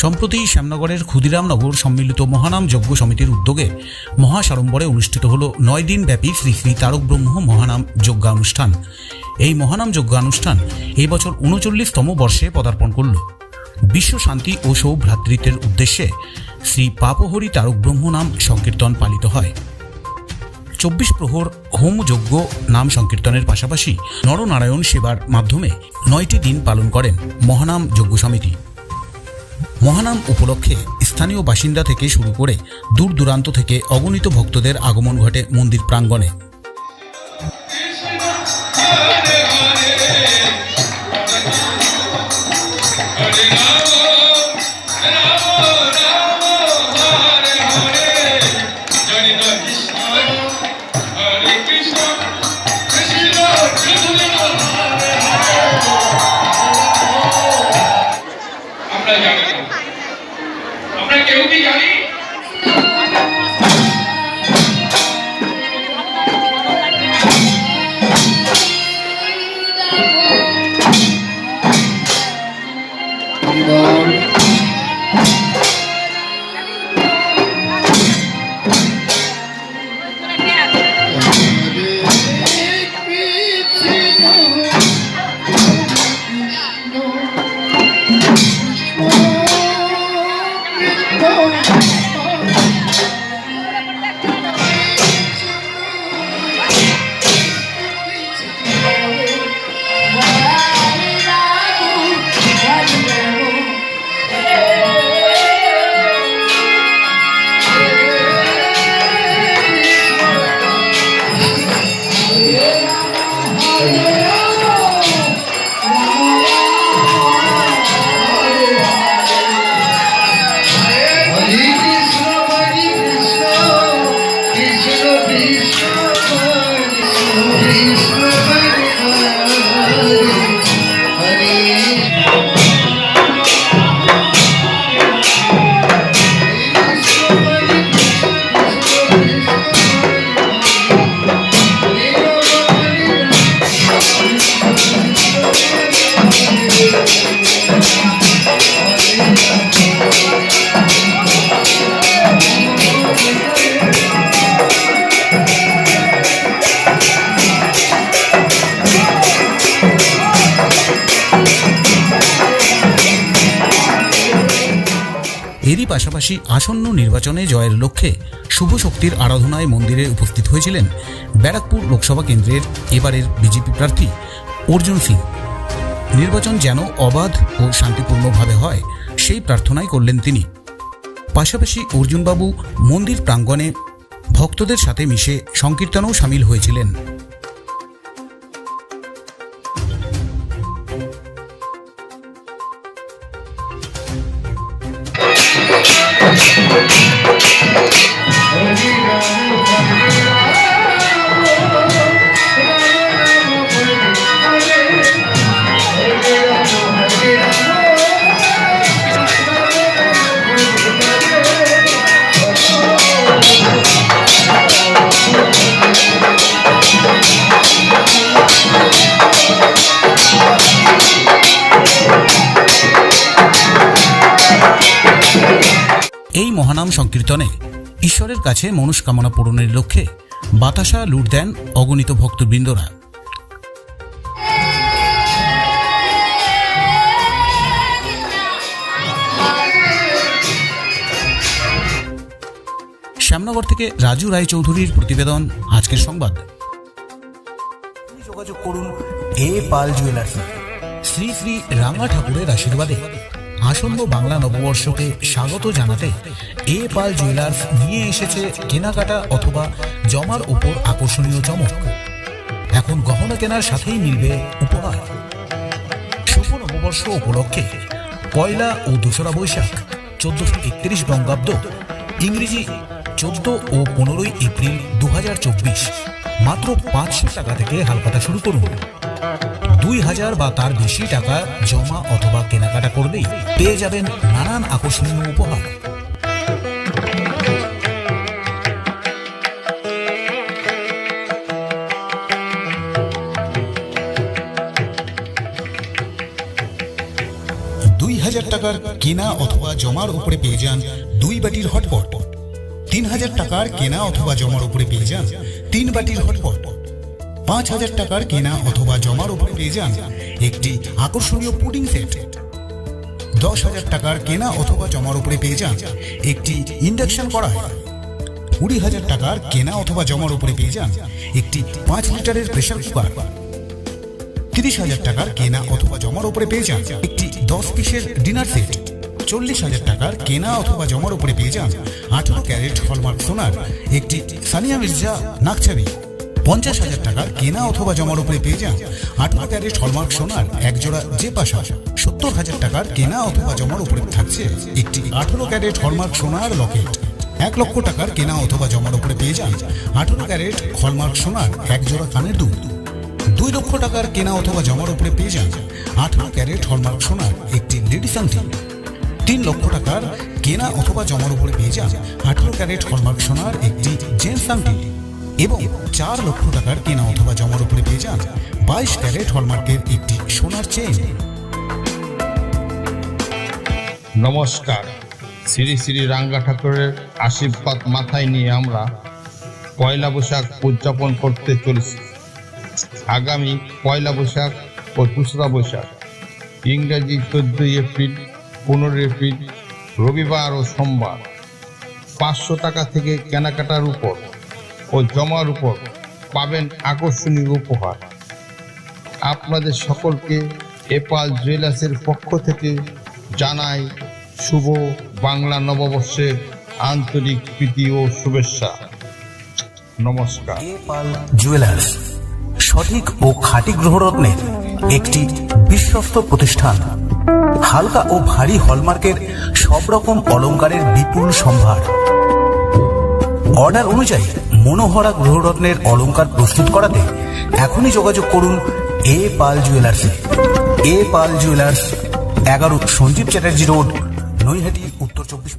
সম্প্রতি শ্যামনগরের ক্ষুদিরামনগর সম্মিলিত মহানাম যজ্ঞ সমিতির উদ্যোগে মহাসাড়ম্বরে অনুষ্ঠিত হল নয় দিন ব্যাপী শ্রী শ্রী তারক ব্রহ্ম মহানাম যজ্ঞানুষ্ঠান। এই মহানাম যজ্ঞানুষ্ঠান এই বছর উনচল্লিশতম বর্ষে পদার্পণ করল। বিশ্ব শান্তি ও সৌভ্রাতৃত্বের উদ্দেশ্যে শ্রী পাপহরি তারক ব্রহ্ম নাম সংকীর্তন পালিত হয়। চব্বিশ প্রহর হোম যজ্ঞ নাম সংকীর্তনের পাশাপাশি নরনারায়ণ সেবার মাধ্যমে নয়টি দিন পালন করেন মহানাম যজ্ঞ সমিতি। মহানাম উপলক্ষে স্থানীয় বাসিন্দা থেকে শুরু করে দূর দূরান্ত থেকে অগণিত ভক্তদের আগমন ঘটে মন্দির প্রাঙ্গণে। পাশাপাশি আসন্ন নির্বাচনে জয়ের লক্ষ্যে শুভ শক্তির আরাধনায় মন্দিরে উপস্থিত হয়েছিলেন ব্যারাকপুর লোকসভা কেন্দ্রের এবারের বিজেপি প্রার্থী অর্জুন সিং। নির্বাচন যেন অবাধ ও শান্তিপূর্ণভাবে হয়, সেই প্রার্থনাই করলেন তিনি। পাশাপাশি অর্জুনবাবু মন্দির প্রাঙ্গণে ভক্তদের সাথে মিশে সংকীর্তনেও সামিল হয়েছিলেন। মহানাম সংকীর্তনে ঈশ্বরের কাছে মনস্কামনা পূরণের লক্ষ্যে বাতাসা লুট দেন অগণিত ভক্তবৃন্দরা। শ্যামনগর থেকে রাজু রায়চৌধুরীর প্রতিবেদন, আজকের সংবাদ। যোগাযোগ করুন এ পাল জুয়েলার্স। শ্রী শ্রী রাঙা ঠাকুরের আশীর্বাদে। আসন্ন বাংলা নববর্ষকে স্বাগত জানাতে এ পাল জুয়েলার্স নিয়ে এসেছে কেনাকাটা অথবা জমার উপর আকর্ষণীয় চমক। এখন গহনা কেনার সাথেই মিলবে উপহার। শুভ নববর্ষ উপলক্ষে পয়লা ও দোসরা বৈশাখ চোদ্দশো একত্রিশ বঙ্গাব্দ, ইংরেজি চোদ্দ ও পনেরোই এপ্রিল দু হাজার চব্বিশ। মাত্র পাঁচশো টাকা থেকে হালখাতা শুরু করুন। দুই হাজার বা তার বেশি টাকা জমা অথবা কেনাকাটা করলেই পেয়ে যাবেন নানান আকর্ষণীয় উপহার। দুই হাজার টাকার কেনা অথবা জমার উপরে পেয়ে যান দুই বাটির হটপট। তিন হাজার টাকার কেনা অথবা জমার উপরে পেয়ে যান তিন বাটির হটপট। পাঁচ হাজার টাকার কেনা অথবা জমার উপরে পেয়ে যান একটি আকর্ষণীয় পুডিং সেট। দশ হাজার টাকার কেনা অথবা জমার উপরে পেয়ে যান একটি ইন্ডাকশন কড়াই। কুড়ি হাজার টাকার কেনা অথবা জমার উপরে পেয়ে যান একটি পাঁচ লিটারের প্রেসার কুকার। তিরিশ হাজার টাকার কেনা অথবা জমার উপরে পেয়ে যান একটি দশ পিসের ডিনার সেট। চল্লিশ হাজার টাকার কেনা অথবা জমার উপরে পেয়ে যান আঠারো ক্যারেট হলমার্ক সোনার একটি সানিয়া মির্জা নাকছাবি পঞ্চাশ হাজার টাকার কেনা অথবা জমার উপরে পেয়ে যান। আঠারো ক্যারেট হলমার্ক সোনার একজোড়া যে পাশা। সত্তর হাজার টাকার কেনা অথবা জমার উপরে থাকছে একটি আঠারো ক্যারেট হলমার্ক সোনার লকেট। এক লক্ষ টাকার কেনা অথবা জমার উপরে পেয়ে যান। আঠারো ক্যারেট হলমার্ক সোনার একজোড়া কানের দুল। দুই লক্ষ টাকার কেনা অথবা জমার উপরে পেয়ে যান। আঠারো ক্যারেট হলমার্ক সোনার একটি লেডিস আংটি তিন লক্ষ টাকার কেনা অথবা জমার উপরে পেয়ে যান। আঠারো ক্যারেট হলমার্ক সোনার একটি জেন্টস আংটি এবং চার লক্ষ টাকার কেনা অথবা জমার উপরে পেয়ে যান বাইশ ক্যারেট হলমার্কের একটি সোনার চেন নমস্কার। শ্রী শ্রী রাঙ্গা ঠাকুরের আশীর্বাদ মাথায় নিয়ে আমরা পয়লা বৈশাখ উদযাপন করতে চলেছি। আগামী পয়লা বৈশাখ ও দোসরা বৈশাখ, ইংরেজি চোদ্দই এপ্রিল, পনেরোই এপ্রিল, রবিবার ও সোমবার পাঁচশো টাকা থেকে কেনাকাটার উপর ও জমার উপর পাবেন আকর্ষণীয় উপহার। আপনাদের সকলকে এপাল জুয়েলার্সের পক্ষ থেকে জানাই শুভ বাংলা নববর্ষের আন্তরিক প্রীতি ও শুভেচ্ছা। নমস্কার। জুয়েলার্স, সঠিক ও খাঁটি গ্রহরত্নের একটি বিশ্বস্ত প্রতিষ্ঠান। হালকা ও ভারী হলমার্কের সব রকম অলংকারের বিপুল সম্ভার। অর্ডার অনুযায়ী মনোহরা গ্রহরত্নের অলঙ্কার প্রস্তুত করাতে এখনই যোগাযোগ করুন A Pal jewellers A. Pal jewellers, এগারো সঞ্জীব চ্যাটার্জি রোড, নৈহাটি, উত্তর চব্বিশ